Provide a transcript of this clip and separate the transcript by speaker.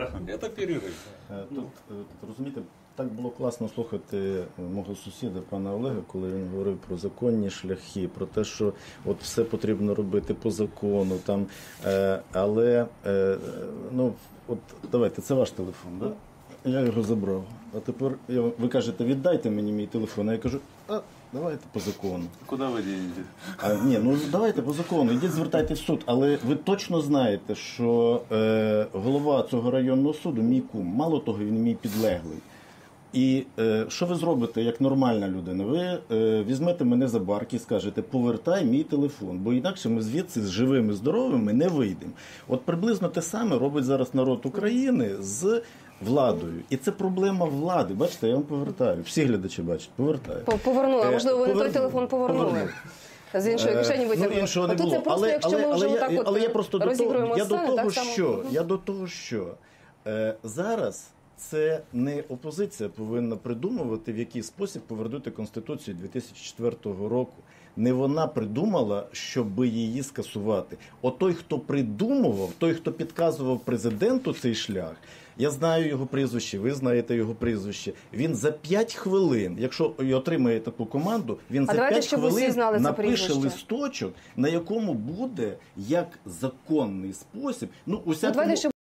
Speaker 1: Да? Это перерыв.
Speaker 2: Е, Тут, е, розумієте, так було класно слухати е, мого сусіда, пана Олега, коли він говорив про законні шляхи, про те, що от все потрібно робити по закону. Там, е, але е, ну, от давайте, це ваш телефон, да? Я його забрав. А тепер я, ви кажете, віддайте мені мій телефон. А я кажу, а давайте по закону.
Speaker 3: Куди ви дієте?
Speaker 2: А, ні, ну давайте по закону, йдіть звертайте в суд. Але ви точно знаєте, що е, голова цього районного суду мій кум, мало того, він мій підлеглий. І е, що ви зробите як нормальна людина? Ви е, візьмете мене за барки і скажете, повертай мій телефон, бо інакше ми звідси з живими, здоровими не вийдемо. От приблизно те саме робить зараз народ України з владою. І це проблема влади. Бачите, я вам повертаю. Всі глядачі бачать, повертаю.
Speaker 4: По- Повернули.
Speaker 2: Е,
Speaker 4: Можливо, ви не той телефон повернули.
Speaker 2: поверну.
Speaker 4: З іншої кишені
Speaker 2: Е,
Speaker 4: витягнули.
Speaker 2: Ну, іншого не було.
Speaker 4: це просто,
Speaker 2: але,
Speaker 4: якщо
Speaker 2: але,
Speaker 4: ми вже
Speaker 2: але,
Speaker 4: отак
Speaker 2: я,
Speaker 4: от
Speaker 2: але я просто до того,
Speaker 4: розігруємо
Speaker 2: я до того,
Speaker 4: так
Speaker 2: що,
Speaker 4: Мгм.
Speaker 2: я до того, що е, зараз це не опозиція повинна придумувати, в який спосіб повернути Конституцію 2004 року. Не вона придумала, щоб її скасувати. От той, хто придумував, той, хто підказував президенту цей шлях, я знаю його прізвище, ви знаєте його прізвище. Він за 5 хвилин, якщо і отримає таку команду, він
Speaker 4: А
Speaker 2: за 5 хвилин напише листочок, на якому буде як законний спосіб. Ну, у
Speaker 4: Ну,